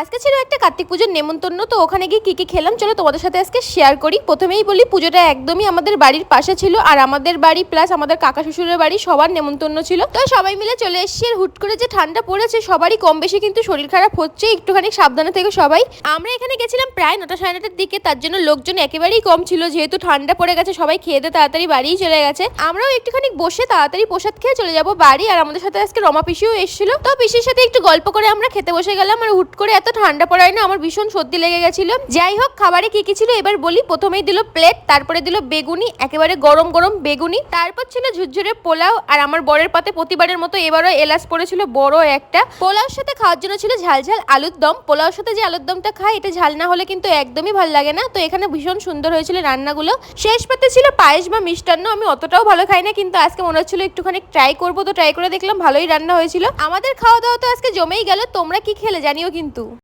আজকে ছিল একটা কার্তিক পুজোর নেমন্তন্ন, তো ওখানে গিয়ে কী কী খেলাম? চলো তোমাদের সাথে আজকে শেয়ার করি। প্রথমেই বলি, পুজোটা একদমই আমাদের বাড়ির পাশে ছিল, আর আমাদের বাড়ি প্লাস আমাদের কাকা শ্বশুরের বাড়ি সবার নেমন্তন্ন ছিল। তো সবাই মিলে চলে এসেছি, আর হুট করে যে ঠান্ডা পড়েছে, সবারই কম বেশি কিন্তু শরীর খারাপ হচ্ছে, একটুখানি সাবধানে থেকে সবাই। আমরা এখানে গেছিলাম প্রায় নটা সাড়ে নটার দিকে, তার জন্য লোকজন একেবারেই কম ছিল, যেহেতু ঠান্ডা পড়ে গেছে, সবাই খেয়ে দিয়ে তাড়াতাড়ি বাড়িই চলে গেছে। আমরাও একটুখানি বসে তাড়াতাড়ি প্রসাদ খেয়ে চলে যাব বাড়ি, আর আমাদের সাথে আজকে রমা পিসিও এসেছিল। তো পিসির সাথে একটু গল্প করে আমরা খেতে বসে গেলাম, আর হুট করে এত ঠান্ডা পড়ায় না, আমার ভীষণ সর্দি লেগে গেছিল। যাই হোক, খাবারে কি কি ছিল এবার বলি। প্রথমেই দিল প্লেট তারপরে দিল বেগুনি, একেবারে গরম গরম বেগুনি। তারপর ছিল ঝুরঝুরে পোলাও, আর আমার বরের পাতে প্রতিবারের মতো এবারও এলাচ পড়েছিল, বড় একটা। পোলাওর সাথে খাওয়ার জন্য ছিল ঝাল ঝাল আলুর দম। পোলাওর সাথে যে আলুর দমটা খাই এটা ঝাল না হলে কিন্তু একদমই ভালো লাগে না। তো এখানে ভীষণ সুন্দর হয়েছিল রান্নাগুলো। শেষ পাতে ছিল পায়েস বা মিষ্টান্ন। আমি অতটাও ভালো খাই না, কিন্তু আজকে মনে হচ্ছিল একটুখানি ট্রাই করব। তো ট্রাই করে দেখলাম, ভালোই রান্না হয়েছিল। আমাদের খাওয়া দাওয়া তো আজকে জমেই গেল। তোমরা কি খেলে জানিও কিন্তু।